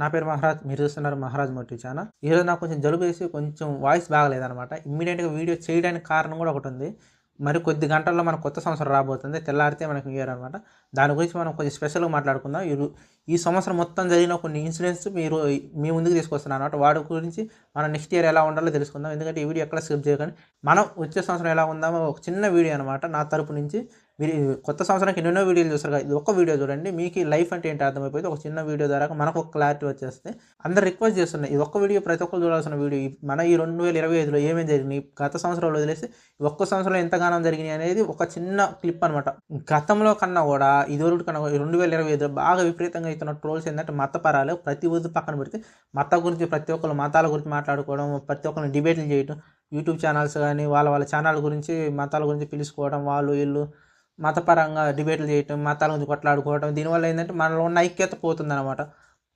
నా పేరు మహారాజ్ మీరు చూస్తున్నారు మహారాజ్ మోటివ్ ఛానల్. ఈరోజు నాకు కొంచెం జలుబు వేసి కొంచెం వాయిస్ బాగలేదనమాట ఇమ్మీడియట్గా వీడియో చేయడానికి కారణం కూడా ఒకటి ఉంది. మరి కొద్ది గంటల్లో మన కొత్త సంవత్సరం రాబోతుంది. తెల్లారితే మనకు ఇయర్ అనమాట దాని గురించి మనం కొంచెం స్పెషల్గా మాట్లాడుకుందాం. ఈ ఈ సంవత్సరం మొత్తం జరిగిన కొన్ని ఇన్సిడెంట్స్ మీరు మీ ముందుకు తీసుకొస్తున్నాను అనమాట వాటి గురించి మనం నెక్స్ట్ ఇయర్ ఎలా ఉండాలో తెలుసుకుందాం. ఎందుకంటే ఈ వీడియో ఎక్కడ స్కిప్ చేయకండి. మనం వచ్చే సంవత్సరం ఎలా ఉందామో ఒక చిన్న వీడియో అనమాట నా తరపు నుంచి మీరు కొత్త సంవత్సరానికి ఎన్నెన్నో వీడియోలు చూస్తారు కదా ఇది ఒక్క వీడియో చూడండి మీకు లైఫ్ అంటే ఏంటి అర్థమైపోయింది ఒక చిన్న వీడియో ద్వారా మనకు ఒక క్లారిటీ వచ్చేస్తే అందరు రిక్వెస్ట్ చేస్తున్నాయి ఇది ఒక్క వీడియో ప్రతి ఒక్కరు చూడాల్సిన వీడియో మన ఈ రెండు వేల ఇరవై ఐదులో ఏమేమి జరిగినాయి గత సంవత్సరాలు వదిలేసి ఒక్క సంవత్సరంలో ఎంతగానో జరిగినాయి అనేది ఒక చిన్న క్లిప్ అనమాట గతంలో కన్నా కూడా ఇదివరకు కన్నా రెండు వేల ఇరవై ఐదులో బాగా విపరీతంగా అవుతున్న ట్రోల్స్ ఏంటంటే మతపరాలు. ప్రతి ఊరి పక్కన పెడితే మత గురించి ప్రతి ఒక్కరు మతాల గురించి మాట్లాడుకోవడం ప్రతి ఒక్కరిని డిబేట్లు చేయడం యూట్యూబ్ ఛానల్స్ కానీ వాళ్ళ వాళ్ళ ఛానల్ గురించి మతాల గురించి పిలుచుకోవడం వాళ్ళు వీళ్ళు మతపరంగా డిబేట్లు చేయటం మతాల గురించి కొట్లాడుకోవటం దీనివల్ల ఏంటంటే మనలో ఉన్న ఐక్యత పోతుందన్నమాట.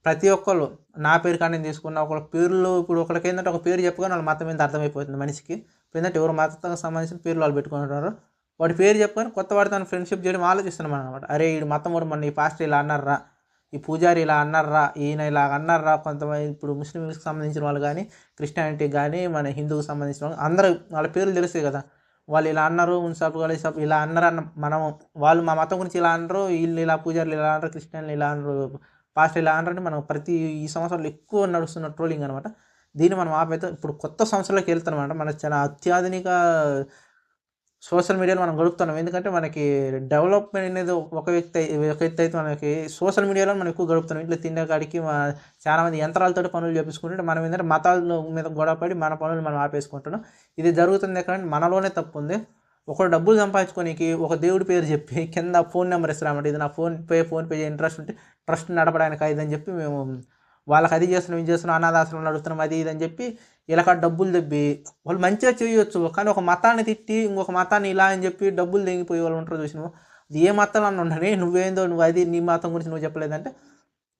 ప్రతి ఒక్కళ్ళు నా పేరు కానీ తీసుకున్న ఒక పేర్లు ఇప్పుడు ఒకరికి ఏంటంటే ఒక పేరు చెప్పగానే వాళ్ళ మతం మీద అర్థమైపోతుంది మనిషికి. ఇప్పుడు ఏంటంటే ఎవరు మతానికి సంబంధించిన పేర్లు వాళ్ళు పెట్టుకుంటున్నారు. వాడి పేరు చెప్పుకొని కొత్త వాడితో ఫ్రెండ్షిప్ చేయడం ఆలోచిస్తున్నాం అనమాట అరే ఈ మతం కూడా మన ఈ పాస్టర్ ఇలా అన్నారా ఈ పూజారి ఇలా అన్నారా ఈయన ఇలా అన్నారా కొంతమంది ఇప్పుడు ముస్లింస్కి సంబంధించిన వాళ్ళు కానీ క్రిస్టియానిటీకి కానీ మన హిందూకి సంబంధించిన వాళ్ళు అందరూ వాళ్ళ పేర్లు తెలుస్తాయి కదా. వాళ్ళు ఇలా అన్నారు మున్సాబ్ వాళ్ళు ఇసాబ్ ఇలా అన్నారు అన్న మనం వాళ్ళు మా మతం గురించి ఇలా అన్నారు వీళ్ళు ఇలా పూజారులు ఇలా అన్నారు క్రిస్టియన్లు ఇలా అన్నారు పాస్టర్ ఇలా అన్నారని మనం ప్రతి ఈ సంవత్సరంలో ఎక్కువ నడుస్తున్న ట్రోలింగ్ అనమాట దీన్ని మనం ఆపైతే ఇప్పుడు కొత్త సంవత్సరంలోకి వెళ్తాం అనమాట మనకు చాలా అత్యాధునిక సోషల్ మీడియాలో మనం గడుపుతున్నాం. ఎందుకంటే మనకి డెవలప్మెంట్ అనేది ఒక వ్యక్తి ఒక వ్యక్తి అయితే మనకి సోషల్ మీడియాలో మనం ఎక్కువ గడుపుతున్నాం. ఇంట్లో తినే కాడికి మా- చాలా మంది యంత్రాలతో పనులు చేపించుకుంటుంటే మనం ఏంటంటే మతాల మీద గొడవపడి మన పనులు మనం ఆపేసుకుంటున్నాం. ఇది జరుగుతుంది ఎక్కడ మనలోనే తప్పు ఉంది. ఒకడు డబ్బులు సంపాదించుకోనికి ఒక దేవుడి పేరు చెప్పి కింద ఫోన్ నెంబర్ ఇస్తామంటే ఇది నా ఫోన్పే ఫోన్పే ఇంట్రెస్ట్ ఉంటే ట్రస్ట్ నడపడానికి అయిందని చెప్పి మేము వాళ్ళకి అది చేస్తున్నాం ఇది చేస్తున్నాం అనాథాశ్రమం నడుస్తున్నాం అది ఇది అని చెప్పి ఇలా డబ్బులు దెబ్బి వాళ్ళు మంచిగా చేయొచ్చు. కానీ ఒక మతాన్ని తిట్టి ఇంకొక మతాన్ని ఇలా అని చెప్పి డబ్బులు తెగిపోయి వాళ్ళు ఉంటారు చూసినావు? అది ఏ మతం అని ఉండని నువ్వేందో నువ్వు అది నీ మతం గురించి నువ్వు చెప్పలేదంటే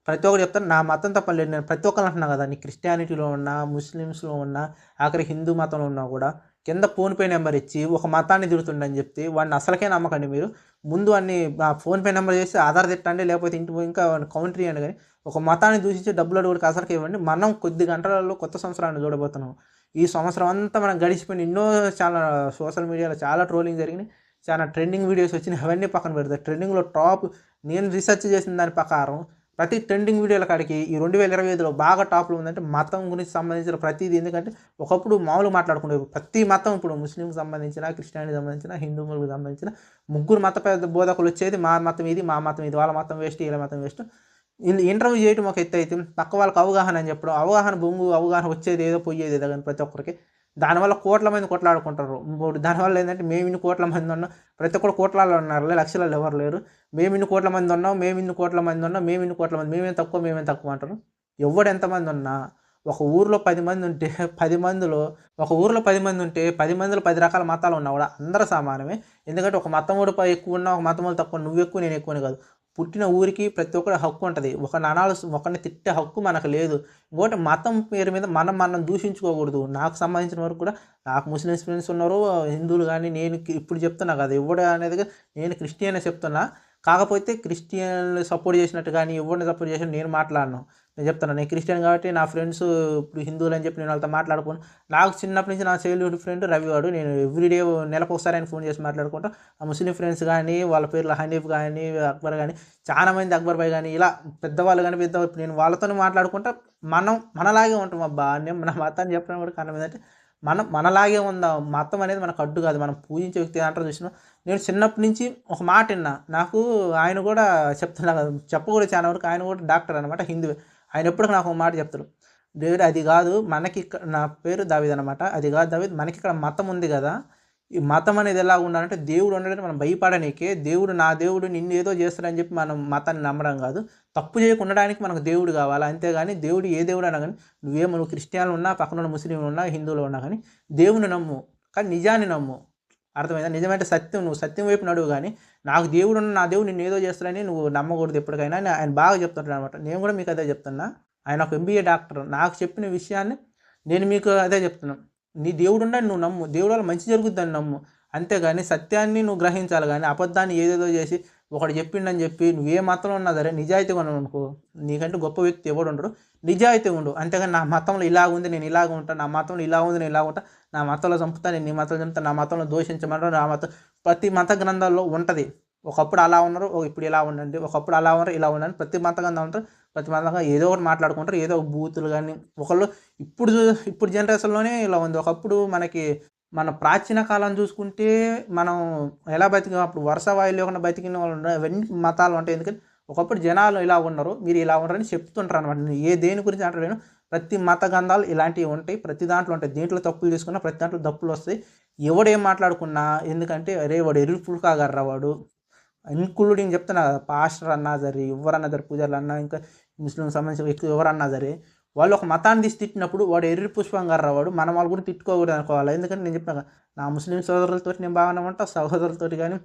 ప్రతి ఒక్కరు చెప్తాను నా మతం తప్పలేదు నేను ప్రతి ఒక్కరు అంటున్నా కదా నీ క్రిస్టియానిటీలో ఉన్నా ముస్లిమ్స్లో ఉన్నా ఆఖరి హిందూ మతంలో ఉన్నా కూడా కింద ఫోన్పే నెంబర్ ఇచ్చి ఒక మతాన్ని తిడుతుండని చెప్తే వాడిని అసలుకే నమ్మకండి మీరు. ముందు అన్ని ఆ ఫోన్పే నెంబర్ చేసి ఆధార్ తిట్టండి లేకపోతే ఇంటి పోయి ఇంకా కౌంటర్ ఇవ్వండి కానీ ఒక మతాన్ని దూషించి డబ్బులు అడుగుడికి అసలుకి ఇవ్వండి. మనం కొద్ది గంటలలో కొత్త సంవత్సరాన్ని చూడబోతున్నాం. ఈ సంవత్సరం అంతా మనం గడిచిపోయిన ఎన్నో చాలా సోషల్ మీడియాలో చాలా ట్రోలింగ్ జరిగినాయి. చాలా ట్రెండింగ్ వీడియోస్ వచ్చినాయి. అవన్నీ పక్కన పెడతాయి ట్రెండింగ్లో టాప్ నేను రీసెర్చ్ చేసిన దాని ప్రకారం ప్రతి ట్రెండింగ్ వీడియోల కాడికి ఈ రెండు వేల ఇరవై ఐదులో బాగా టాప్లో ఉందంటే మతం గురించి సంబంధించిన ప్రతిదీ. ఎందుకంటే ఒకప్పుడు మామూలు మాట్లాడుకునే ప్రతి మతం ఇప్పుడు ముస్లింకి సంబంధించిన క్రిస్టియానికి సంబంధించిన హిందువులకు సంబంధించిన ముగ్గురు మత పెద్ద బోధకులు వచ్చేది మా మతం ఇది మా మతం ఇది. వాళ్ళ మతం వేస్ట్ వీళ్ళ మతం వేస్ట్. వీళ్ళు ఇంటర్వ్యూ చేయటం ఒక ఎత్తు అయితే పక్క వాళ్ళకి అవగాహన అని చెప్పడం అవగాహన బొంగు అవగాహన వచ్చేది ఏదో పోయేది ఏదో కానీ ప్రతి ఒక్కరికి. దానివల్ల కోట్ల మంది కొట్లాడుకుంటారు. ఇప్పుడు దానివల్ల ఏంటంటే మేము ఇన్ని కోట్ల మంది ఉన్నాం ప్రతి ఒక్కరు కోట్లలో ఉన్నారు లక్షలలో ఎవరు లేరు. మేము ఇన్ని కోట్ల మంది ఉన్నాం మేము ఇన్ని కోట్ల మంది ఉన్నాం మేము ఇన్ని కోట్ల మంది మేమేం తక్కువ మేమేం తక్కువ అంటారు. ఎవడు ఎంతమంది ఉన్నా ఒక ఊర్లో పది మంది ఉంటే పది మందిలో ఒక ఊర్లో పది మంది ఉంటే పది మందిలో పది రకాల మతాలు ఉన్నా కూడా అందరూ సమానమే. ఎందుకంటే ఒక మతం కూడా ఎక్కువ ఉన్నా ఒక మతం తక్కువ నువ్వు ఎక్కువ నేను ఎక్కువనే కాదు. పుట్టిన ఊరికి ప్రతి ఒక్కరి హక్కు ఉంటుంది. ఒక అనాలు ఒకరిని తిట్టే హక్కు మనకు లేదు. ఇంకోటి మతం పేరు మీద మనం మనం దూషించుకోకూడదు. నాకు సంబంధించిన వరకు కూడా నాకు ముస్లిమ్స్ ఫ్రెండ్స్ ఉన్నారు హిందువులు కానీ నేను ఇప్పుడు చెప్తున్నా కదా ఎవడు అనేది నేను క్రిస్టియన్ చెప్తున్నా. కాకపోతే క్రిస్టియన్ సపోర్ట్ చేసినట్టు కానీ ఎవరిని సపోర్ట్ చేసినట్టు నేను మాట్లాడను. నేను చెప్తాను నేను క్రిస్టియన్ కాబట్టి నా ఫ్రెండ్స్ ఇప్పుడు హిందువులు అని చెప్పి నేను వాళ్ళతో మాట్లాడుకోను. నాకు చిన్నప్పటి నుంచి నా చైల్డ్హుడ్ ఫ్రెండ్ రవివాడు. నేను ఎవ్రీడే నెలకు ఒకసారి ఆయన ఫోన్ చేసి మాట్లాడుకుంటా. ఆ ముస్లిం ఫ్రెండ్స్ కానీ వాళ్ళ పేర్లు హనీఫ్ కానీ అక్బర్ కానీ చాలా మంది అక్బర్ భాయ్ కానీ ఇలా పెద్దవాళ్ళు కానీ పెద్ద ఇప్పుడు నేను వాళ్ళతో మాట్లాడుకుంటా. మనం మనలాగే ఉంటాం అబ్బా. నేను మన మతాన్ని చెప్పడం కూడా కారణం ఏంటంటే మనం మనలాగే ఉందాం? మతం అనేది మనకు అడ్డు కాదు. మనం పూజించే వ్యక్తి అంటారు చూసిన. నేను చిన్నప్పటి నుంచి ఒక మాట విన్నా. నాకు ఆయన కూడా చెప్తున్నా చెప్పకూడదు చాలా వరకు. ఆయన కూడా డాక్టర్ అనమాట హిందూ ఆయన ఎప్పుడు నాకు ఒక మాట చెప్తాడు దేవుడు అది కాదు మనకి ఇక్కడ నా పేరు దావిద్ అనమాట అది కాదు దావిద్ మనకి ఇక్కడ మతం ఉంది కదా. ఈ మతం అనేది ఎలా ఉండాలంటే దేవుడు ఉండడానికి మనం భయపడనీకే దేవుడు నా దేవుడు నిన్ను ఏదో చేస్తాడని చెప్పి మనం మతాన్ని నమ్మడం కాదు. తప్పు చేయకుండడానికి మనకు దేవుడు కావాలి. అంతేగాని దేవుడు ఏ దేవుడు అన్నా కానీ నువ్వేమో నువ్వు క్రిస్టియన్లు ఉన్నా పక్కన ఉన్న ముస్లింలు ఉన్నా హిందువులు ఉన్నా కానీ దేవుని నమ్ము. కానీ నిజాన్ని నమ్ము. అర్థమైందా? నిజమైతే సత్యం నువ్వు సత్యం వైపు నడువు కానీ నాకు దేవుడు ఉన్న నా దేవుడు నిన్ను ఏదో చేస్తాడని నువ్వు నమ్మకూడదు ఎప్పటికైనా అని ఆయన బాగా చెప్తుంటాడు అనమాట నేను కూడా మీకు అదే చెప్తున్నా. ఆయన ఒక ఎంబీఏ డాక్టర్. నాకు చెప్పిన విషయాన్ని నేను మీకు అదే చెప్తున్నాను నీ దేవుడు ఉన్నాడు నువ్వు నమ్ము. దేవుడు వల్ల మంచి జరుగుతుందని నమ్ము. అంతేగాని సత్యాన్ని నువ్వు గ్రహించాలి కానీ అబద్ధాన్ని ఏదేదో చేసి ఒకడు చెప్పిండని చెప్పి నువ్వు ఏ మతంలో ఉన్నా సరే నిజాయితీగా ఉన్నావు అనుకో నీకంటే గొప్ప వ్యక్తి ఎవడు ఉండడు. నిజాయితీ ఉండు. అంతేగాని నా మతంలో ఇలాగ ఉంది నేను ఇలాగ ఉంటాను నా మతంలో ఇలా ఉంది నేను ఇలా ఉంటా నా మతంలో చంపుతా నేను నీ మతంలో చంపుతా నా మతంలో దోషించమంటారు నా మతం ప్రతి మత గ్రంథాల్లో ఉంటుంది. ఒకప్పుడు అలా ఉన్నారు ఇప్పుడు ఇలా ఉండండి ఒకప్పుడు అలా ఉన్నారు ఇలా ఉండండి ప్రతి మత గ్రంథం ఉంటారు ప్రతి మతంగా ఏదో ఒకటి మాట్లాడుకుంటారు ఏదో ఒక బూతులు కానీ ఒకళ్ళు ఇప్పుడు చూ- ఇప్పుడు జనరేషన్లోనే ఇలా ఉంది. ఒకప్పుడు మనకి మన ప్రాచీన కాలం చూసుకుంటే మనం ఎలా బతికాం అప్పుడు వర్ష వాయులు లేకుండా బతికిన వాళ్ళు అవన్నీ మతాలు ఉంటాయి. ఎందుకంటే ఒకప్పుడు జనాలు ఇలా ఉన్నారు. మీరు ఇలా ఉన్నారని చెప్తుంటారు అనమాట ఏ దేని గురించి అంటారు ప్రతి మత గంధాలు ఇలాంటివి ఉంటాయి. ప్రతి దాంట్లో ఉంటాయి. దీంట్లో తప్పులు తీసుకున్నా ప్రతి దాంట్లో తప్పులు వస్తాయి. ఎవడేం మాట్లాడుకున్నా ఎందుకంటే అరే వాడు ఎరుపులు కాగర్రా వాడు. ఇన్క్లూడింగ్ చెప్తున్నా? కదా, పాస్టర్ అన్నా సరే ఎవరన్నా సరే పూజలు అన్నా ఇంకా ముస్లిం సంబంధించిన ఎక్కువ ఎవరన్నా సరే వాళ్ళు ఒక మతాన్ని తీసి తిట్టినప్పుడు వాడు ఎర్రి పుష్పంగారు రావాడు. మనం వాళ్ళు కూడా తిట్టుకోకూడదు అనుకోవాలి. ఎందుకంటే నేను చెప్పిన నా ముస్లిం సోదరులతో నేను బాగానే ఉంటా సహోదరులతో కానీ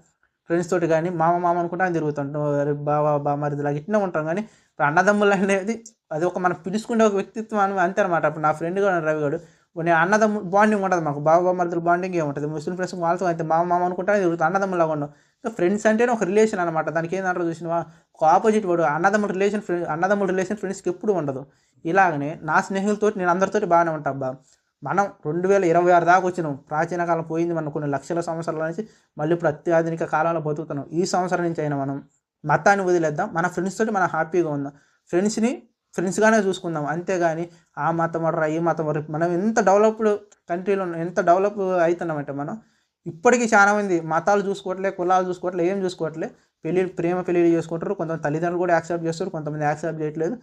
ఫ్రెండ్స్ తోటి కానీ మామ మామ అనుకుంటా తిరుగుతుంటాం అరే బావ బా మరి ఇలా ఇట్లా ఉంటాం. కానీ ఇప్పుడు అన్నదమ్ములు అనేది అది ఒక మనం పిలుచుకునే ఒక వ్యక్తిత్వం అని అంతే అనమాట అప్పుడు నా ఫ్రెండ్ కూడా రవి గారు నేను అన్నదమ్ము బాండింగ్ ఉంటుంది మాకు. బావ మరిదలు బాండింగ్ ఏముంటుంది? ముస్లిం ఫ్రెండ్స్ వాళ్ళతో అయితే మామ మామ అనుకుంటా తిరుగుతాం అన్నదమ్ములాగా ఉండవు ఫ్రెండ్స్ అంటేనే ఒక రిలేషన్ అనమాట దానికి ఏంటంటారు చూసినవా? ఒక ఆపోజిట్ వాడు అన్నదమ్ముల రిలేషన్ ఫ్రెండ్ అన్నదమ్ముల రిలేషన్ ఫ్రెండ్స్కి ఎప్పుడు ఉండదు. ఇలాగనే నా స్నేహితులతో నేను అందరితోటి బాగానే ఉంటా అబ్బా. మనం రెండు వేల ఇరవై ఆరు దాకా వచ్చినాం. ప్రాచీన కాలం పోయింది మనం కొన్ని లక్షల సంవత్సరాల నుంచి మళ్ళీ ఇప్పుడు అత్యాధునిక కాలంలో బతుకుతున్నాం. ఈ సంవత్సరం నుంచి అయినా మనం మతాన్ని వదిలేద్దాం. మన ఫ్రెండ్స్ తోటి మనం హ్యాపీగా ఉందాం. ఫ్రెండ్స్ని ఫ్రెండ్స్గానే చూసుకుందాం. అంతేగాని ఆ మతం వర్రా ఈ మతం వరకు మనం ఎంత డెవలప్డ్ కంట్రీలో ఎంత డెవలప్ అవుతున్నామంటే మనం ఇప్పటికీ చాలా మంది మతాలు చూసుకోవట్లే కులాలు చూసుకోవట్లే ఏం చూసుకోవట్లే. పెళ్ళి ప్రేమ పెళ్ళిళ్ళు చేసుకుంటారు. కొంతమంది తల్లిదండ్రులు కూడా యాక్సెప్ట్ చేస్తారు. కొంతమంది యాక్సెప్ట్ చేయట్లేదు.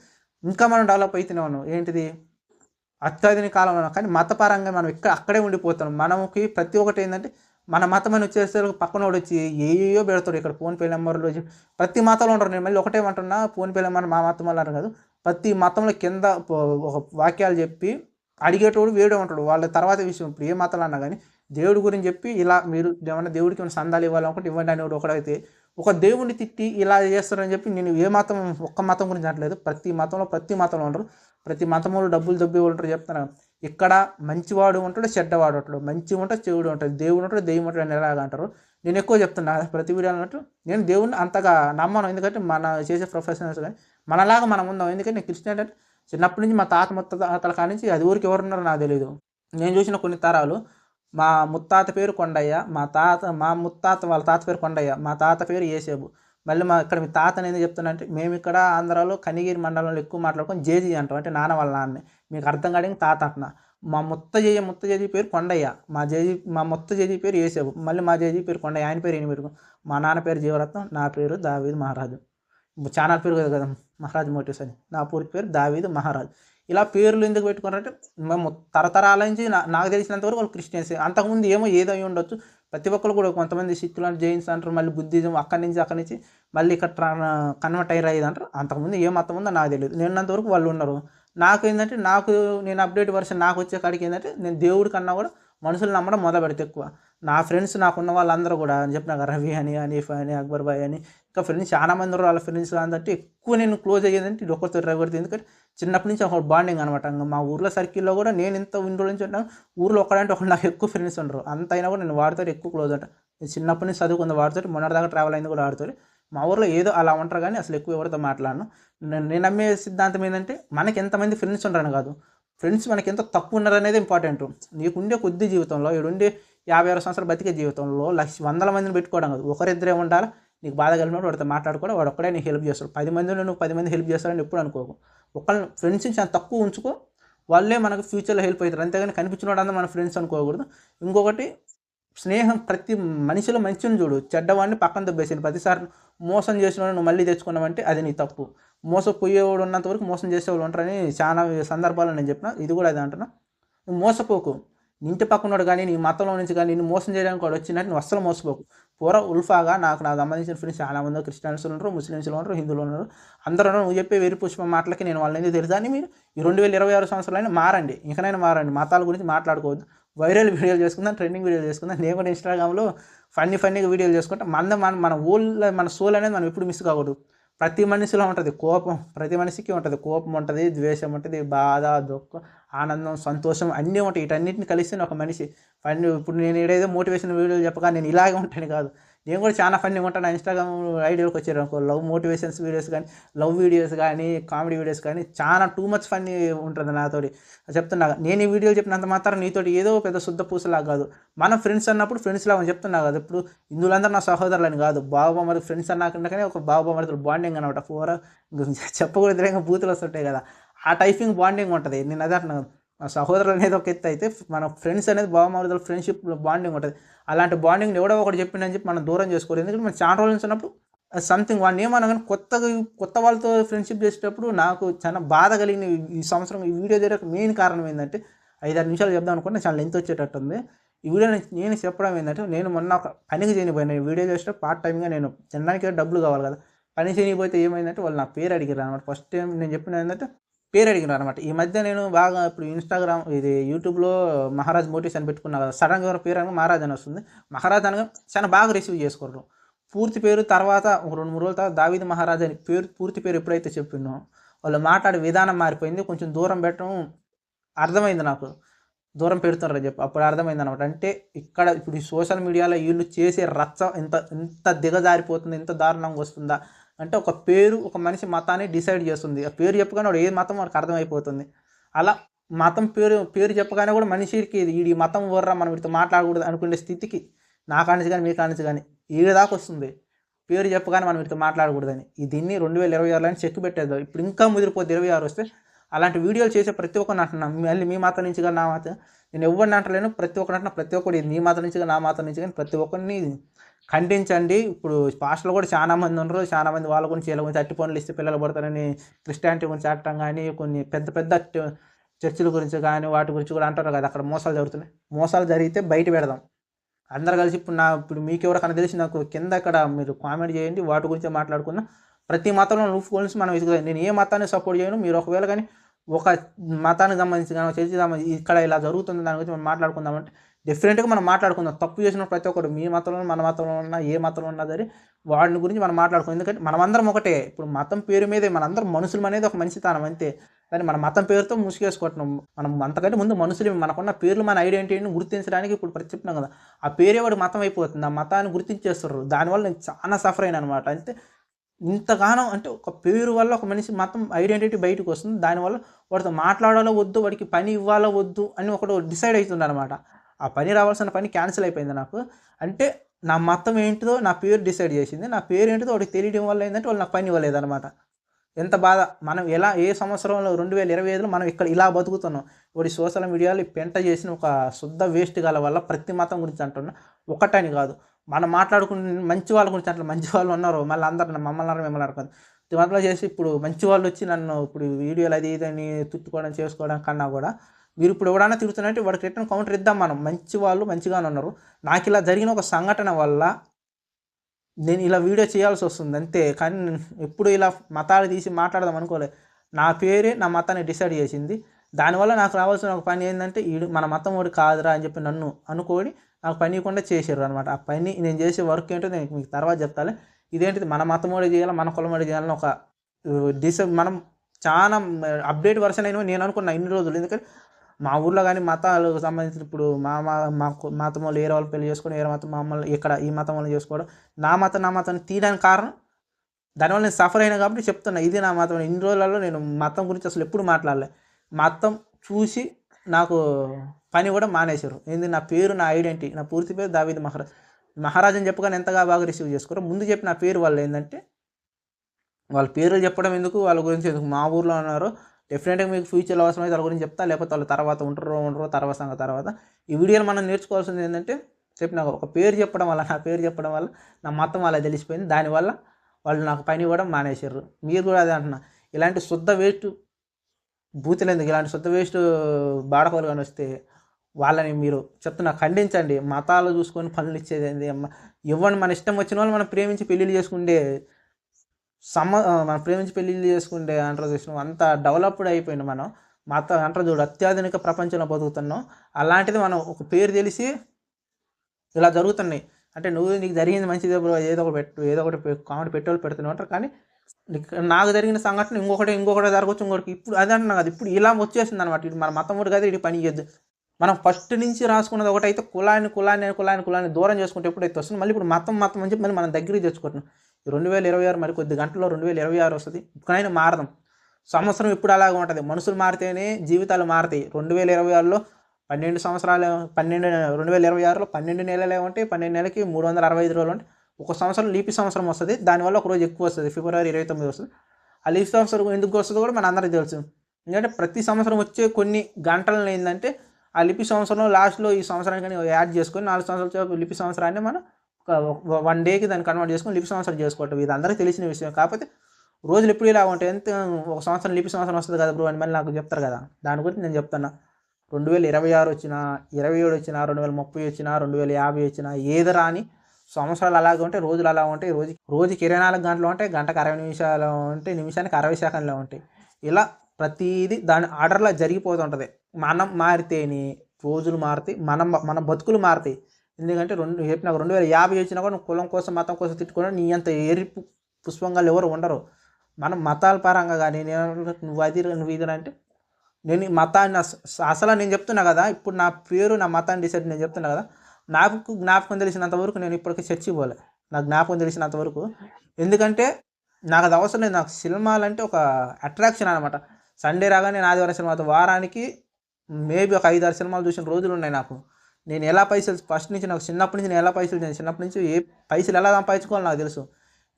ఇంకా మనం డెవలప్ అవుతూనే ఉన్నాం. ఏంటిది? అత్యాధునిక కాలంలో కానీ మతపరంగా మనం ఇక్కడ అక్కడే ఉండిపోతాం మనకి ప్రతి ఒక్కటి ఏంటంటే మన మతం అని వచ్చేసరికి పక్కన వాడు వచ్చి ఏయో పెడతాడు. ఇక్కడ ఫోన్పే నెంబర్లు వచ్చి ప్రతి మతంలో ఉంటారు. నేను మళ్ళీ ఒకటే అంటున్నా ఫోన్పే నెంబర్ మా మతం వల్ల కాదు. ప్రతి మతంలో కింద ఒక వాక్యాలు చెప్పి అడిగేటోడు వేడే ఉంటాడు వాళ్ళ తర్వాత విషయం. ఇప్పుడు ఏ మతాలు అన్నా కానీ దేవుడి గురించి చెప్పి ఇలా మీరు ఏమైనా దేవుడికి ఏమైనా సందాలు ఇవ్వాలనుకుంటే ఇవ్వండి అనేవాడు ఒకడైతే ఒక దేవుడిని తిట్టి ఇలా చేస్తారని చెప్పి నేను ఏ మతం ఒక్క మతం గురించి అనట్లేదు. ప్రతి మతంలో ప్రతి మతంలో ఉంటారు ప్రతి మతంలో డబ్బులు దబ్బి ఉంటారు చెప్తాను. ఇక్కడ మంచివాడు ఉంటాడు చెడ్డవాడు ఉంటాడు. మంచి ఉంటాడు చెడు ఉంటాడు. దేవుడు ఉంటాడు దెయ్యం ఉంటాడు అని ఎలాగ అంటారు? నేను ఎక్కువ చెప్తున్నా. ప్రతి వీడియో అన్నట్టు నేను దేవుడిని అంతగా నమ్మను. ఎందుకంటే మన చేసే ప్రొఫెషనల్స్ కానీ మనలాగా మనం ఉందాం. ఎందుకంటే నేను క్రిస్టియన్ అంటే చిన్నప్పటి నుంచి మా తాత మొత్తం కాడి నుంచి అది ఊరికి ఎవరున్నారో నాకు తెలియదు నేను చూసిన కొన్ని తరాలు మా ముత్తాత పేరు కొండయ్య మా తాత మా ముత్తాత వాళ్ళ తాత పేరు కొండయ్య మా తాత పేరు ఏసేబు మళ్ళీ మా ఇక్కడ మీ తాత అనేది చెప్తున్నానంటే మేము ఇక్కడ ఆంధ్రాలో కనిగిరి మండలంలో ఎక్కువ మాట్లాడుకొని జేజీ అంటాం. అంటే నాన్న వాళ్ళ నాన్నే. మీకు అర్థం కాడికి తాత అంటున్నా. మా ముత్త జేజీ ముత్త జేజీ పేరు కొండయ్య. మా జేజీ మా ముత్త జేజీ పేరు ఏసేబు మళ్ళీ మా జేజీ పేరు కొండయ్య. ఆయన పేరు ఈయన పెట్టుకో మా నాన్న పేరు జీవరత్నం నా పేరు దావీద్ మహారాజు. ఛానల్ పేరు కదా కదా మహారాజ్ మోటివ్స్ అని. నా పూర్తి పేరు దావీద్ మహారాజ్. ఇలా పేర్లు ఎందుకు పెట్టుకున్నారంటే మేము తరతరాల నుంచి నాకు తెలిసినంత వరకు వాళ్ళు క్రిస్టియన్స్. అంతకుముందు ఏమో ఏదో అయి ఉండొచ్చు. ప్రతి ఒక్కరు కూడా కొంతమంది సిక్కులు అంటే జైన్స్ అంటారు మళ్ళీ బుద్ధిజం అక్కడి నుంచి అక్కడి నుంచి మళ్ళీ ఇక్కడ కన్వర్ట్ అయ్యారు అయ్యేది అంటారు. అంతకుముందు ఏ మతం ఉందో నాకు తెలియదు. నేనంత వరకు వాళ్ళు ఉన్నారు. నాకు ఏంటంటే నాకు నేను అప్డేట్ వర్షన్ నాకు వచ్చే కాడికి ఏంటంటే నేను దేవుడి కన్నా కూడా మనుషులు నమ్మడం మొదలు పెడితే ఎక్కువ. నా ఫ్రెండ్స్ నాకున్న వాళ్ళందరూ కూడా అని చెప్పిన రవి అని అనీఫ్ అని అక్బర్ బాయ్ అని ఇంకా ఫ్రెండ్స్ చాలా మంది ఉన్నారు వాళ్ళ ఫ్రెండ్స్ అంటే ఎక్కువ నేను క్లోజ్ అయ్యేదంటే ఇది ఒకరితో రవితో ఎందుకంటే చిన్నప్పటి నుంచి ఒక బాండింగ్ అనమాట మా ఊర్లో సర్కిల్లో కూడా నేను ఇంత ఇంట్లో నుంచి ఉంటాను ఊర్లో ఒకడంటే ఒకటి నాకు ఎక్కువ ఫ్రెండ్స్ ఉండరు. అంత అయినా కూడా నేను వాడితో ఎక్కువ క్లోజ్ అంట నేను చిన్నప్పటి నుంచి చదువుకుంది వాడితో మొన్నటిదాకా ట్రావెల్ అయింది కూడా వాడితో. మా ఊర్లో ఏదో అలా ఉంటారు కానీ అసలు ఎక్కువ ఎవరితో మాట్లాడను. నేను నేను నమ్మే సిద్ధాంతం ఏంటంటే మనకి ఎంతమంది ఫ్రెండ్స్ ఉంటారని కాదు. ఫ్రెండ్స్ మనకి ఎంత తక్కువ ఉన్నారనేది ఇంపార్టెంట్. నీకుండే కొద్ది జీవితంలో ఈడుండే యాభై ఆరు సంవత్సరాలు బతికే జీవితంలో లక్ష వందల మందిని పెట్టుకోవడం కాదు. ఒకరిద్దరే ఉండాలి నీకు బాధ కలిగినప్పుడు వాడితో మాట్లాడుకోవడం వాడు ఒక్కడే నీకు హెల్ప్ చేస్తాడు. పది మందిలో నువ్వు పది మంది హెల్ప్ చేస్తాడని ఎప్పుడు అనుకోకు. ఒకళ్ళని ఫ్రెండ్స్ని చాలా తక్కువ ఉంచుకో వాళ్ళే మనకు ఫ్యూచర్లో హెల్ప్ అవుతారు. అంతేగాని కనిపించిన వాడు మన ఫ్రెండ్స్ అనుకోకూడదు. ఇంకొకటి స్నేహం ప్రతి మనిషిలో మంచిని చూడు. చెడ్డవాడిని పక్కన దెబ్బేసింది ప్రతిసారి మోసం చేసిన వాడిని నువ్వు మళ్ళీ తెచ్చుకున్నావంటే అది నీ తప్పు. మోసపోయేవాడు ఉన్నంత వరకు మోసం చేసేవాళ్ళు ఉంటారని చాలా సందర్భాలు నేను చెప్పిన. ఇది కూడా అది అంటున్నా. నువ్వు మోసపోకు. ఇంటి పక్కనోడు కానీ నీ మతంలో నుంచి కానీ నిన్ను మోసం చేయడానికి వాడు వచ్చినట్టు నువ్వు అస్సలు మోసపోకు. పూర ఉల్ఫాగా నాకు నాకు సంబంధించిన ఫ్రెండ్స్ చాలా మంది క్రిస్టియన్స్ ఉన్నారు ముస్లిమ్స్లో ఉన్నారు హిందువులు ఉన్నారు. అందరూ ఉన్నారు. నువ్వు చెప్పే వేరు పుష్ప మాటలకి నేను వాళ్ళని ఎందుకు తెలుసా? అని మీరు ఈ రెండు వేల ఇరవై ఆరు సంవత్సరాలైనా మారండి. ఇంకనైనా మారండి. మతాల గురించి మాట్లాడుకోవద్దు. వైరల్ వీడియోలు చేసుకుందాం ట్రెండింగ్ వీడియోలు చేసుకుందాం. నేను కూడా ఇన్స్టాగ్రామ్లో ఫన్నీ ఫన్నీగా వీడియోలు చేసుకుంటాం. మన మన మన ఊళ్ళో మన సోల్ అనేది మనం ఎప్పుడు మిస్ కాకూడదు. ప్రతి మనిషిలో ఉంటుంది కోపం ప్రతి మనిషికి ఉంటుంది. కోపం ఉంటుంది ద్వేషం ఉంటుంది బాధ దుఃఖం ఆనందం సంతోషం అన్నీ ఉంటాయి. వీటన్నిటిని కలిసి ఒక మనిషి. ఇప్పుడు నేను ఏదైతే మోటివేషన్ వీడియోలు చెప్పగా నేను ఇలాగే ఉంటాను కాదు. నేను కూడా చాలా ఫన్నీ ఉంటాను ఇన్స్టాగ్రామ్ ఐడియాకి వచ్చారు అనుకో. లవ్ మోటివేషన్స్ వీడియోస్ కానీ లవ్ వీడియోస్ కానీ కామెడీ వీడియోస్ కానీ చాలా టూ మచ్ ఫన్నీ ఉంటుంది నాతోటి. చెప్తున్నా. నేను ఈ వీడియోలు చెప్పినంత మాత్రం నీతోటి ఏదో పెద్ద శుద్ధ పూసలా కాదు. మన ఫ్రెండ్స్ అన్నప్పుడు ఫ్రెండ్స్ లాగా చెప్తున్నా కదా ఇప్పుడు ఇందులందరూ నా సహోదరులని కాదు. బాబా ఫ్రెండ్స్ ఫ్రెండ్స్ కానీ ఒక బాబా మరితో బాండింగ్ అనమాట ఫోర్ చెప్పకూడదు. బూతులు వస్తుంటాయి కదా. ఆ టైపింగ్ బాండింగ్ ఉంటుంది. నేను అదే అంటున్నాను సహోదరులు అనేది ఒక ఎత్తు అయితే మన ఫ్రెండ్స్ అనేది బావమరుదల ఫ్రెండ్షిప్ బాండింగ్ ఉంటుంది. అలాంటి బాండింగ్ ఎవడో ఒకటి చెప్పిండని చెప్పి మనం దూరం చేసుకోవాలి ఎందుకంటే మనం చాలా రోజులు నుంచి ఉన్నప్పుడు సంథింగ్ వాడిని ఏమన్నా కానీ కొత్తగా కొత్త వాళ్ళతో ఫ్రెండ్షిప్ చేసేటప్పుడు నాకు చాలా బాధ కలిగిన ఈ- సంవత్సరం ఈ వీడియో దగ్గర మెయిన్ కారణం ఏంటంటే ఐదారు నిమిషాలు చెప్దాం అనుకుంటే చాలా లెంత్ వచ్చేటట్టు ఉంది. ఈ వీడియో నేను- చెప్పడం ఏంటంటే నేను మొన్న ఒక పనికి చేయనిపోయినా వీడియో చేస్తే పార్ట్ టైంగా నేను తినడానికి డబ్బులు కావాలి కదా. పని చేయనిపోతే ఏమైందంటే వాళ్ళు నా పేరు అడిగారు అనమాట ఫస్ట్ టైం నేను చెప్పిన ఏంటంటే పేరు అడిగినారు అనమాట ఈ మధ్య నేను బాగా ఇప్పుడు ఇన్స్టాగ్రామ్ ఇది యూట్యూబ్లో మహారాజ్ మోటివ్స్ అని పెట్టుకున్నా కదా సడన్గా పేరు అనగా మహారాజ్ అని వస్తుంది. మహారాజ్ అనగా చాలా బాగా రిసీవ్ చేసుకోరు పూర్తి పేరు తర్వాత ఒక రెండు మూడు రోజుల తర్వాత దావీద్ మహారాజ్ అని పేరు పూర్తి పేరు ఎప్పుడైతే చెప్పినో వాళ్ళు మాట్లాడే విధానం మారిపోయింది. కొంచెం దూరం పెట్టడం అర్థమైంది నాకు. దూరం పెడుతున్నారని చెప్పి అప్పుడు అర్థమైంది అనమాట అంటే ఇక్కడ ఇప్పుడు ఈ సోషల్ మీడియాలో వీళ్ళు చేసే రచ్చ ఎంత ఎంత దిగజారిపోతుంది ఎంత దారుణంగా వస్తుందా అంటే ఒక పేరు ఒక మనిషి మతాన్ని డిసైడ్ చేస్తుంది. ఆ పేరు చెప్పగానే వాడు ఏ మతం వాడికి అర్థమైపోతుంది. అలా మతం పేరు పేరు చెప్పగానే కూడా మనిషికి ఈ మతం వర్రా మనం వీటితో మాట్లాడకూడదు అనుకునే స్థితికి నా కానించి కానీ మీ కానించి కానీ ఏదాకా దాకా వస్తుంది. పేరు చెప్పగానే మనం వీటితో మాట్లాడకూడదని. ఈ దీన్ని రెండు వేల ఇరవై ఆరులో చెక్ పెట్టేద్దాం ఇప్పుడు ఇంకా ముదిరిపోతే ఇరవై ఆరు వస్తే అలాంటి వీడియోలు చేసే ప్రతి ఒక్కరిని అంటున్నాను మళ్ళీ మీ మాత నుంచి కానీ నా మాత నేను ఎవరిని అంటలేను. ప్రతి ఒక్కరిని అంటున్నా ప్రతి ఒక్కరు నీ మాత నుంచి కానీ నా మాత నుంచి కానీ ప్రతి ఒక్కరిని ఖండించండి. ఇప్పుడు పాస్టర్లు కూడా చాలా మంది ఉన్నారు. చాలా మంది వాళ్ళ గురించి వీళ్ళ గురించి అట్టి పనులు ఇస్తే పిల్లలు పడతారని క్రిస్టియానిటీ గురించి ఆడటం కానీ కొన్ని పెద్ద పెద్ద చర్చిల గురించి కానీ వాటి గురించి కూడా అంటారు కదా. అక్కడ మోసాలు జరుగుతున్నాయి. మోసాలు జరిగితే బయట పెడదాం. అందరు కలిసి ఇప్పుడు నా ఇప్పుడు మీకు ఎవరికైనా తెలిసి నాకు కింద అక్కడ మీరు కామెంట్ చేయండి. వాటి గురించి మాట్లాడుకున్న ప్రతి మతంలో నువ్వు గురించి మనం వెతుకుదాం. నేను ఏ మతాన్ని సపోర్ట్ చేయను? మీరు ఒకవేళ కానీ ఒక మతానికి సంబంధించి కానీ ఒక సంబంధించి ఇక్కడ ఇలా జరుగుతుంది దాని గురించి మనం మాట్లాడుకుందామంటే డిఫరెంట్గా మనం మాట్లాడుకుందాం. తప్పు చేసిన ప్రతి ఒక్కరు మీ మతంలో మన మతంలో ఉన్నా ఏ మతంలో ఉన్నా సరే వాడిని గురించి మనం మాట్లాడుకుందాం. ఎందుకంటే మనమందరం ఒకటే. ఇప్పుడు మతం పేరు మీదే మనందరం మనుషులం అనేది ఒక మనిషితనం అంతే. దాన్ని మన మతం పేరుతో ముసుగేసుకుంటున్నాం. మనం అంతకంటే ముందు మనుషులు మనకున్న పేర్లు మన ఐడెంటిటీని గుర్తించడానికి ఇప్పుడు ప్రతి చెప్తున్నాం కదా. ఆ పేరే వాడు మతం అయిపోతుంది. ఆ మతాన్ని గుర్తించేస్తారు. దానివల్ల నేను చాలా సఫర్ అయినా అనమాట అంటే ఇంతగానో అంటే ఒక పేరు వల్ల ఒక మనిషి మతం ఐడెంటిటీ బయటకు వస్తుంది. దానివల్ల వాడితో మాట్లాడాలో వద్దు వాడికి పని ఇవ్వాలో వద్దు అని ఒకడు డిసైడ్ అవుతుంది అనమాట ఆ పని రావాల్సిన పని క్యాన్సిల్ అయిపోయింది నాకు. అంటే నా మతం ఏంటిదో నా పేరు డిసైడ్ చేసింది. నా పేరు ఏంటిదో వాడికి తెలియడం వల్ల ఏంటంటే వాళ్ళు నాకు పని ఇవ్వలేదు అనమాట ఎంత బాధ. మనం ఎలా ఏ సంవత్సరంలో రెండు వేల ఇరవై ఐదులో మనం ఇక్కడ ఇలా బతుకుతున్నాం. ఇప్పుడు సోషల్ మీడియాలో పెంట చేసిన ఒక శుద్ధ వేస్ట్ గల వల్ల ప్రతి మతం గురించి అంటున్నా. ఒకటని కాదు. మనం మాట్లాడుకునే మంచి వాళ్ళ గురించి అట్లా మంచి వాళ్ళు ఉన్నారు. మళ్ళీ అందరు మమ్మల్ని అన్నారు మిమ్మల్ని అనుకోదు మొదలు చేసి ఇప్పుడు మంచి వాళ్ళు వచ్చి నన్ను ఇప్పుడు వీడియోలు అది ఇది అని తిట్టుకోవడం చేసుకోవడం కన్నా కూడా మీరు ఇప్పుడు ఎవడైనా తిడుతున్నారంటే వాడికి రిటర్న్ కౌంటర్ ఇద్దాం మనం. మంచి వాళ్ళు మంచిగానే ఉన్నారు. నాకు ఇలా జరిగిన ఒక సంఘటన వల్ల నేను ఇలా వీడియో చేయాల్సి వస్తుంది. అంతే. కానీ నేను ఎప్పుడు ఇలా మతాలు తీసి మాట్లాడదాం అనుకోలే. నా పేరే నా మతాన్ని డిసైడ్ చేసింది. దానివల్ల నాకు రావాల్సిన ఒక పని ఏంటంటే ఈడు మన మతం వాడు కాదురా అని చెప్పి నన్ను అనుకోని నాకు పని ఇవ్వకుండా చేసారు అనమాట ఆ పని నేను చేసే వర్క్ ఏంటో నేను మీకు తర్వాత చెప్తాలే. ఇదేంటిది? మన మతం వాడే చేయాలి మన కులం వాడే చేయాలని ఒక డిస మనం చాలా అప్డేట్ వర్షన్ అయినా నేను అనుకున్నా ఇన్ని రోజులు. ఎందుకంటే మా ఊర్లో కానీ మతాలకు సంబంధించిన ఇప్పుడు మా మా మా మతం వాళ్ళు వేరే వాళ్ళు పెళ్ళి చేసుకొని వేరే మతం మమ్మల్ని ఇక్కడ ఈ మతం వాళ్ళు చేసుకోవడం నా మతం నా మతాన్ని తీయడానికి కారణం? దానివల్ల నేను సఫర్ అయినా కాబట్టి చెప్తున్నా ఇది నా మతం. ఇన్ని రోజులలో నేను మతం గురించి అసలు ఎప్పుడు మాట్లాడలే. మతం చూసి నాకు పని కూడా మానేశారు. ఏంది? నా పేరు నా ఐడెంటిటీ నా పూర్తి పేరు దావీద్ మహారాజ్. మహారాజ్ అని చెప్పగానే ఎంతగా బాగా రిసీవ్ చేసుకోరు. ముందు చెప్పి నా పేరు వాళ్ళు ఏంటంటే వాళ్ళ పేర్లు చెప్పడం ఎందుకు? వాళ్ళ గురించి ఎందుకు? మా ఊర్లో ఉన్నారు. డెఫినెట్గా మీకు ఫ్యూచర్లో అవసరమైతే వాళ్ళ గురించి చెప్తా లేకపోతే వాళ్ళ తర్వాత ఉంటారో ఉండరో తర్వాత సంగతి తర్వాత. ఈ వీడియోలో మనం నేర్చుకోవాల్సింది ఏంటంటే చెప్పిన ఒక పేరు చెప్పడం వల్ల నా పేరు చెప్పడం వల్ల నా మతం వాళ్ళకి తెలిసిపోయింది. దానివల్ల వాళ్ళు నాకు పని ఇవ్వడం మానేశారు మీరు కూడా అదే అంటున్నా. ఇలాంటి శుద్ధ వేస్ట్ బూతులు ఎందుకు? ఇలాంటి శుద్ధ వేస్ట్ బాడకోలు కానీ వస్తే వాళ్ళని మీరు చెప్తున్నా ఖండించండి. మతాలు చూసుకొని పనులు ఇచ్చేది ఇవ్వండి. మన ఇష్టం వచ్చిన వాళ్ళు మనం ప్రేమించి పెళ్ళిళ్ళు చేసుకుంటే సమ మన మనం ప్రేమించి పెళ్ళిళ్ళు చేసుకుంటే అంటారు చూసిన అంత డెవలప్డ్ అయిపోయింది మనం. మత అంటారు చూడు అత్యాధునిక ప్రపంచంలో బతుకుతున్నాం. అలాంటిది మనం ఒక పేరు తెలిసి ఇలా జరుగుతున్నాయి. అంటే నువ్వు నీకు జరిగింది మంచిదే బ్రో ఏదో ఒకటి పెట్టు ఏదో ఒకటి కామెంట్ పెట్రోల్ పెడుతున్నావు అంటారు. కానీ నాకు జరిగిన సంఘటన ఇంకొకటి ఇంకొకటి జరగవచ్చు ఇంకొకటి. ఇప్పుడు అదే అంటున్నా కదా ఇప్పుడు ఇలా వచ్చేసింది అనమాట ఇది మన మతం ఒకటి కదా ఇది పని చేయొద్దు. మనం ఫస్ట్ నుంచి రాసుకున్నది ఒకటైతే కులాన్ని కులాన్ని కులాన్ని కులాన్ని దూరం చేసుకుంటే ఎప్పుడైతే వస్తుంది మళ్ళీ ఇప్పుడు మతం మతం అని చెప్పి మళ్ళీ మనం దగ్గరికి తెచ్చుకుంటున్నాం. రెండు వేల ఇరవై ఆరు మరి కొద్ది గంటల్లో రెండు వేల ఇరవై ఆరు వస్తుంది. కానీ మారదాం. సంవత్సరం ఇప్పుడు అలాగే ఉంటుంది. మనుషులు మారితేనే జీవితాలు మారుతాయి. రెండు వేల ఇరవై ఆరులో పన్నెండు సంవత్సరాలు పన్నెండు రెండు వేల ఇరవై ఆరులో పన్నెండు నెలలే ఉంటాయి. పన్నెండు నెలలకి మూడు వందల అరవై ఐదు రోజులు ఉంటాయి. ఒక సంవత్సరం లీపి సంవత్సరం వస్తుంది. దానివల్ల ఒక రోజు ఎక్కువ వస్తుంది. ఫిబ్రవరి ఇరవై తొమ్మిది వస్తుంది. ఆ లీపి సంవత్సరం ఎందుకు వస్తుందో కూడా మన అందరికీ తెలుసు. ఎందుకంటే ప్రతి సంవత్సరం వచ్చే కొన్ని గంటలను ఏంటంటే ఆ లిపి సంవత్సరం లాస్ట్లో ఈ సంవత్సరానికి యాడ్ చేసుకొని నాలుగు సంవత్సరాలు లిపి సంవత్సరాన్ని మనం వన్ డేకి దాన్ని కన్వర్ట్ చేసుకొని లిపి సంవత్సరం చేసుకోవటం. ఇది అందరికీ తెలిసిన విషయం. కాకపోతే రోజులు ఎప్పుడు ఇలా ఉంటాయి? ఎంత ఒక సంవత్సరం లిపి సంవత్సరం వస్తుంది కదా బ్రో అని మళ్ళీ నాకు చెప్తారు కదా. దాని గురించి నేను చెప్తున్నా. రెండు వేల ఇరవై ఆరు వచ్చిన ఇరవై ఏడు వచ్చినా రెండు వేల ముప్పై వచ్చినా రెండు వేల యాభై వచ్చినా ఏది రాని సంవత్సరాలు అలాగే ఉంటాయి రోజులు అలా ఉంటాయి. రోజు రోజుకి ఇరవై నాలుగు గంటలు ఉంటాయి గంటకు అరవై నిమిషాలు ఉంటాయి నిమిషానికి అరవై సెకండ్లు ఉంటాయి. ఇలా ప్రతిదీ దాని ఆర్డర్లో జరిగిపోతుంటుంది మనం మారితేని రోజులు మారుతాయి మనం మన బతుకులు మారుతాయి. ఎందుకంటే రెండు నాకు రెండు వేల యాభై వచ్చినా కూడా కులం కోసం మతం కోసం తిట్టుకున్నా నీ అంత ఏరి పుష్పంగాలు ఎవరు ఉండరు. మనం మతాల పరంగా కానీ నేను నువ్వు అది నువ్వు ఇది అంటే నేను మతాన్ని అసలు నేను చెప్తున్నా కదా ఇప్పుడు నా పేరు నా మతాన్ని డిసైడ్ నేను చెప్తున్నా కదా నాకు జ్ఞాపకం తెలిసినంత వరకు నేను ఇప్పటికీ చర్చి పోలే. నాకు జ్ఞాపకం తెలిసినంత వరకు. ఎందుకంటే నాకు అది అవసరం లేదు. నాకు సినిమాలు అంటే ఒక అట్రాక్షన్ అనమాట సండే రాగానే నేను ఆదివారం సినిమాతో వారానికి మేబీ ఒక ఐదు ఆరు సినిమాలు చూసిన రోజులు ఉన్నాయి నాకు. నేను ఎలా పైసలు ఫస్ట్ నుంచి నాకు చిన్నప్పటి నుంచి నేను ఎలా పైసలు నేను చిన్నప్పటి నుంచి ఏ పైసలు ఎలా సంపాదించుకోవాలో నాకు తెలుసు.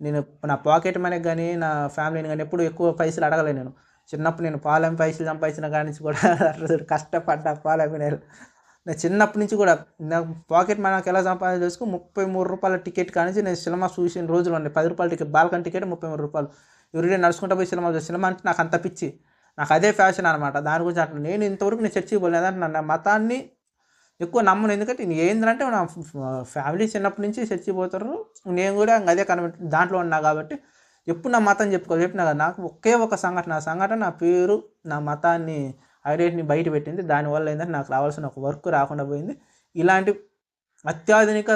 నేను నా పాకెట్ మనీకి కానీ నా ఫ్యామిలీని కానీ ఎప్పుడు ఎక్కువ పైసలు అడగలే నేను. చిన్నప్పుడు నేను పాలెం పైసలు సంపాదించిన కాడి నుంచి కూడా కష్టపడ్డా పాలెం నేను నేను చిన్నప్పటి నుంచి కూడా నాకు పాకెట్ మనకి ఎలా సంపాదన చేసుకో ముప్పై మూడు రూపాయల టికెట్ కానించి నేను సినిమా చూసిన రోజులు ఉన్నాయి పది రూపాయల టికెట్ బాల్కన్ టికెట్ ముప్పై మూడు రూపాయలు. ఎవరిడే నడుచుకుంటా పోయి సినిమా చూసి సినిమా అంటే నాకు అంత పిచ్చి. నాకు అదే ఫ్యాషన్ అనమాట దాని గురించి అంటున్నాను నేను ఇంతవరకు నేను చర్చికి పోలేదు. అంటున్నాను నా మతాన్ని ఎక్కువ నమ్మను. ఎందుకంటే నేను ఏంటంటే నా ఫ్యామిలీ చిన్నప్పటి నుంచి చర్చికి పోతారు నేను కూడా అదే కనబెట్టి దాంట్లో ఉన్నా కాబట్టి ఎప్పుడు నా మతం చెప్పుకో చెప్పినా కదా నాకు ఒకే ఒక సంఘటన. ఆ సంఘటన నా పేరు నా మతాన్ని ఐడెంటిటీని బయట పెట్టింది. దానివల్ల ఏంటంటే నాకు రావాల్సిన ఒక వర్క్ రాకుండా పోయింది. ఇలాంటి అత్యాధునిక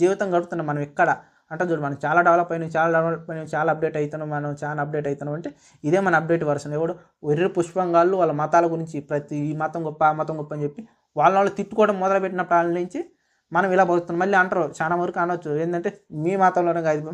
జీవితం గడుపుతున్నాం మనం ఎక్కడ? అంటే చూడు మనం చాలా డెవలప్ అయినాం చాలా డెవలప్ అయినాం చాలా అప్డేట్ అవుతున్నాం మనం చాలా అప్డేట్ అవుతున్నాం అంటే ఇదే మన అప్డేట్ వర్షన్. ఎవడు వెర్రి పుష్పంగాళ్ళు వాళ్ళ మతాల గురించి ప్రతి ఈ మతం గొప్ప ఆ మతం గొప్ప అని చెప్పి వాళ్ళ వాళ్ళు తిట్టుకోవడం మొదలుపెట్టినప్పటి నుంచి మనం ఇలా బతుకుతున్నాం. మళ్ళీ అంటారు చాలా వరకు అనవచ్చు ఏంటంటే మీ మతంలోనే కాదు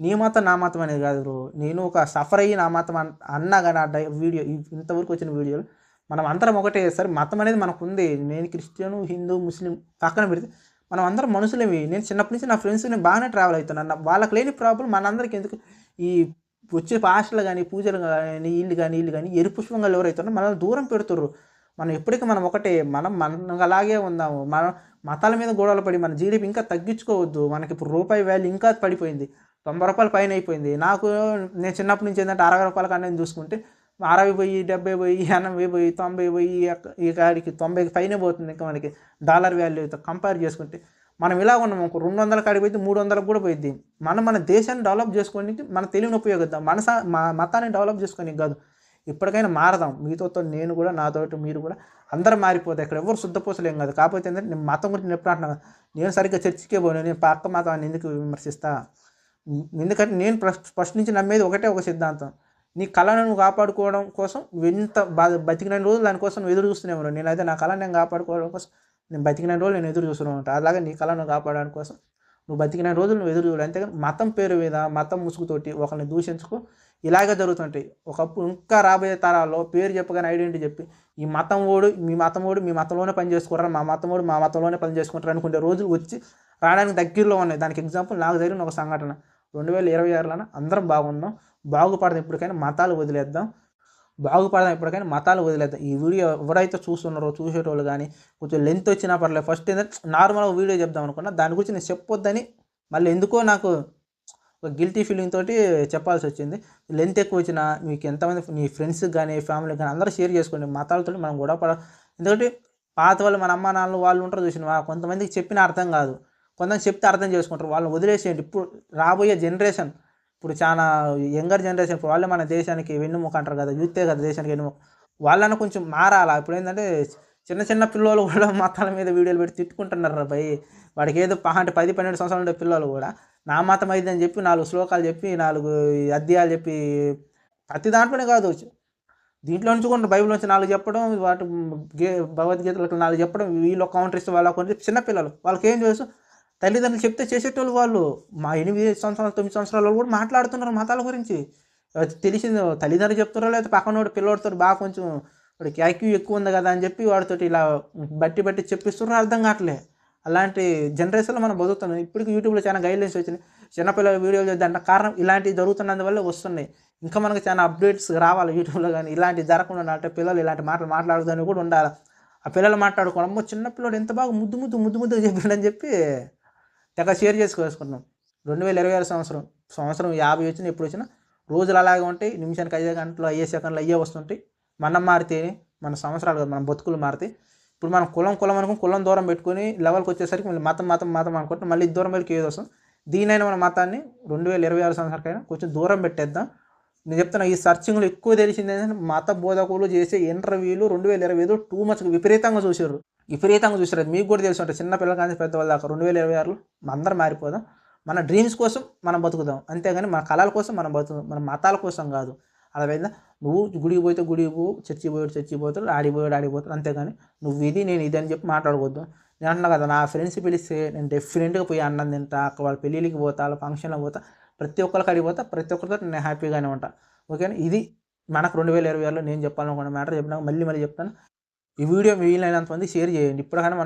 నీ మతం నా మతం అనేది కాదు బ్రో. నేను ఒక సఫర్ అయ్యి నా మతం అన్- అన్నా కానీ ఆ డై వీడియో ఇంతవరకు వచ్చిన వీడియోలు మనం అందరం ఒకటే సరే మతం అనేది మనకు ఉంది. నేను క్రిస్టియన్ హిందూ ముస్లిం పక్కన పెడితే మనం అందరం మనుషులేమి. నేను చిన్నప్పటి నుంచి నా ఫ్రెండ్స్ నేను బాగానే ట్రావెల్ అవుతున్నాను. వాళ్ళకి లేని ప్రాబ్లం మనందరికీ ఎందుకు? ఈ వచ్చే పాస్టలు కానీ పూజలు కానీ ఇల్లు కానీ ఇల్లు కానీ ఎరుపుష్పంగా ఎవరైతున్నారో మనల్ని దూరం పెడుతుర్రు. మనం ఎప్పటికీ మనం ఒకటే మనం మనం అలాగే ఉందాము మనం మతాల మీద గోడలు పడి మన జీడిపి ఇంకా తగ్గించుకోవద్దు. మనకి ఇప్పుడు రూపాయి వాల్యూ ఇంకా పడిపోయింది. తొంభై రూపాయలు పైన అయిపోయింది. నాకు నేను చిన్నప్పటి నుంచి ఏంటంటే అరవై రూపాయల కన్నా చూసుకుంటే అరవై పోయి డెబ్బై పోయి ఎనభై పోయి తొంభై పోయి ఈ కాడికి తొంభైకి పైనే పోతుంది ఇంకా మనకి డాలర్ వాల్యూతో కంపేర్ చేసుకుంటే. మనం ఇలా ఉన్నాం ఒక రెండు వందల కాడికి పోయింది మూడు వందలకు కూడా పోయింది మనం మన దేశాన్ని డెవలప్ చేసుకోనికి మన తెలివిని ఉపయోగిద్దాం. మన మా మతాన్ని డెవలప్ చేసుకోనికి కాదు. ఇప్పటికైనా మారదాం. మీతో నేను కూడా నాతోటి మీరు కూడా అందరూ మారిపోతాయి ఇక్కడ ఎవరు శుద్ధపూసలేం కాదు. కాకపోతే ఏంటంటే నేను మతం గురించి నేను నేను సరిగ్గా చర్చికే పోను. నేను పక్క మతాన్ని ఎందుకు విమర్శిస్తా? ఎందుకంటే నేను ఫస్ట్ నుంచి నమ్మేది ఒకటే ఒక సిద్ధాంతం. నీ కళను కాపాడుకోవడం కోసం ఎంత బాధ బతికిన రోజులు దానికోసం నువ్వు ఎదురు చూస్తూనే నేను నేనైతే నా కళను నేను కాపాడుకోవడం కోసం నేను బతికిన రోజులు నేను ఎదురు చూస్తున్నాను ఉంటాను అలాగే నీ కళను కాపాడడానికి కోసం నువ్వు బతికిన రోజులు నువ్వు ఎదురు చూడు అంతేగాని మతం పేరు మీద మతం ముసుగుతోటి ఒకరిని దూషించుకో ఇలాగే జరుగుతుంటాయి. ఒకప్పుడు ఇంకా రాబోయే తరాల్లో పేరు చెప్పగానే ఐడెంటిటీ చెప్పి ఈ మతం ఓడు మీ మతం ఓడు మీ మతంలోనే పని చేసుకుంటారు మా మతం ఓడు మా మతంలోనే పని చేసుకుంటారు అనుకునే రోజులు వచ్చి రావడానికి దగ్గరలో ఉన్నాయి. దానికి ఎగ్జాంపుల్ నాకు జరిగిన ఒక సంఘటన. రెండు వేల ఇరవై ఆరులోన అందరం బాగున్నాం. బాగుపడదాం ఇప్పటికైనా మతాలు వదిలేద్దాం. బాగుపడదాం ఇప్పటికైనా మతాలు వదిలేద్దాం. ఈ వీడియో ఎవరైతే చూస్తున్నారో చూసేటోళ్ళు కానీ కొంచెం లెంత్ వచ్చినా పర్లేదు. ఫస్ట్ ఏంటంటే నార్మల్గా వీడియో చెప్దాం అనుకున్నా. దాని గురించి నేను చెప్పొద్దని మళ్ళీ ఎందుకో నాకు ఒక గిల్టీ ఫీలింగ్ తోటి చెప్పాల్సి వచ్చింది. లెంత్ ఎక్కువ వచ్చినా మీకు ఎంతమంది మీ ఫ్రెండ్స్ కానీ ఫ్యామిలీ కానీ అందరూ షేర్ చేసుకోండి. మతాలతో మనం గొడవ పడ ఎందుకంటే పాత వాళ్ళు మన అమ్మ నాన్నలు వాళ్ళు ఉంటారు చూసిన కొంతమందికి చెప్పిన అర్థం కాదు. కొంతమంది చెప్తే అర్థం చేసుకుంటారు. వాళ్ళని వదిలేసేయండి. ఇప్పుడు రాబోయే జనరేషన్ ఇప్పుడు చాలా యంగర్ జనరేషన్ ఇప్పుడు వాళ్ళే మన దేశానికి వెన్నుముక అంటారు కదా యూతే కదా దేశానికి వెన్నుముక. వాళ్ళని కొంచెం మారాలా? ఇప్పుడు ఏంటంటే చిన్న చిన్న పిల్లలు కూడా మతాల మీద వీడియోలు పెట్టి తిట్టుకుంటున్నారు భయ్. వాడికి ఏదో అంటే పది పన్నెండు సంవత్సరాలు ఉండే పిల్లలు కూడా. నా మతం అయిందని చెప్పి నాలుగు శ్లోకాలు చెప్పి నాలుగు అధ్యాయాలు చెప్పి ప్రతి దాంట్లోనే కాదు. దీంట్లో నుంచి కూడా బైబిల్ నుంచి నాలుగు చెప్పడం వాటి గే భగవద్గీతలకు నాలుగు చెప్పడం వీళ్ళు కౌంటర్ ఇస్తే వాళ్ళు కొన్ని చిన్నపిల్లలు వాళ్ళకి ఏం తెలుసు? తల్లిదండ్రులు చెప్తే చేసేటోళ్ళు వాళ్ళు. మా ఎనిమిది సంవత్సరాలు తొమ్మిది సంవత్సరాలు కూడా మాట్లాడుతున్నారు మతాల గురించి. తెలిసింది. తల్లిదండ్రులు చెప్తారో లేకపోతే పక్కనోడు పిల్లోడితో బాగా కొంచెం వాడికి ఐక్యూ ఎక్కువ ఉంది కదా అని చెప్పి వాడితోటి ఇలా బట్టి బట్టి చెప్పిస్తున్నారు అర్థం కావట్లే. అలాంటి జనరేషన్లో మనం బతుకుతున్నాం. ఇప్పటికి యూట్యూబ్లో చాలా గైడ్లైన్స్ వచ్చినాయి. చిన్నపిల్లల వీడియోలు చేద్దాం కారణం ఇలాంటివి జరుగుతున్నందువల్ల వస్తున్నాయి. ఇంకా మనకు చాలా అప్డేట్స్ రావాలి యూట్యూబ్లో కానీ ఇలాంటి జరగకుండా అంటే పిల్లలు ఇలాంటి మాటలు మాట్లాడుతూనే కూడా ఉండాలి. ఆ పిల్లలు మాట్లాడుకోవడం చిన్నపిల్లడు ఎంత బాగా ముద్దు ముద్దు ముద్దు ముద్దుగా చెప్పాడని చెప్పి తెగ షేర్ చేసుకొసుకున్నాం రెండు వేల ఇరవై ఆరు సంవత్సరం సంవత్సరం యాభై వచ్చిన ఎప్పుడు వచ్చినా రోజులు అలాగే ఉంటాయి. నిమిషానికి ఐదు గంటలు అయ్యే సెకండ్లు అయ్యే వస్తుంటాయి. మనం మారితే మన సంవత్సరాలు కదా మన బతుకులు మారితే ఇప్పుడు మనం కులం కులం అనుకుని కులం దూరం పెట్టుకొని లెవెల్కి వచ్చేసరికి మళ్ళీ మతం మతం మతం అనుకుంటే మళ్ళీ దూరం వెళ్ళి ఏదో వస్తాం దీనైనా మన మతాన్ని రెండు వేల ఇరవై ఆరు సంవత్సరాలకైనా కొంచెం దూరం పెట్టేద్దాం. నేను చెప్తున్నా ఈ సర్చింగ్లో ఎక్కువ తెలిసింది ఏంటంటే మత బోధకులు చేసే ఇంటర్వ్యూలు రెండు వేల ఇరవై ఐదు టూ మచ్ విపరీతంగా చూసారు విపరీతంగా చూసారు మీకు కూడా తెలిసి ఉంటుంది చిన్న పిల్లల కానీ పెద్దవాళ్ళ దాకా రెండు వేల ఇరవై ఆరులో అందరం మారిపోదాం. మన డ్రీమ్స్ కోసం మనం బతుకుదాం. అంతేగాని మన కళల కోసం మనం బతుకుదాం. మన మతాల కోసం కాదు. అర్థమైందా? నువ్వు గుడికి పోతే గుడికి పో చర్చి పోయాడు చర్చి పోతాడు ఆడిపోయాడు ఆడిపోతాడు అంతేగాని నువ్వు ఇది నేను ఇది అని చెప్పి మాట్లాడుకోవద్దు నేను అన్నా కదా నా ఫ్రెండ్స్ పిలిస్తే నేను డెఫినెట్గా పోయి అన్నం తింటా అక్కడ వాళ్ళ పెళ్ళిళ్ళకి పోతా వాళ్ళ ఫంక్షన్లకు పోతా ప్రతి ఒక్కరికి అడిగి పోతా ప్రతి ఒక్కరితో నేను హ్యాపీగానే ఉంటా. ఓకేనా? ఇది మనకు రెండు వేల ఇరవై ఆరులో నేను చెప్పాలనుకున్న మ్యాటర్ చెప్పినా మళ్ళీ మళ్ళీ చెప్తాను. ఈ వీడియో వీలైనంత మంది షేర్ చేయండి. ఇప్పటికైనా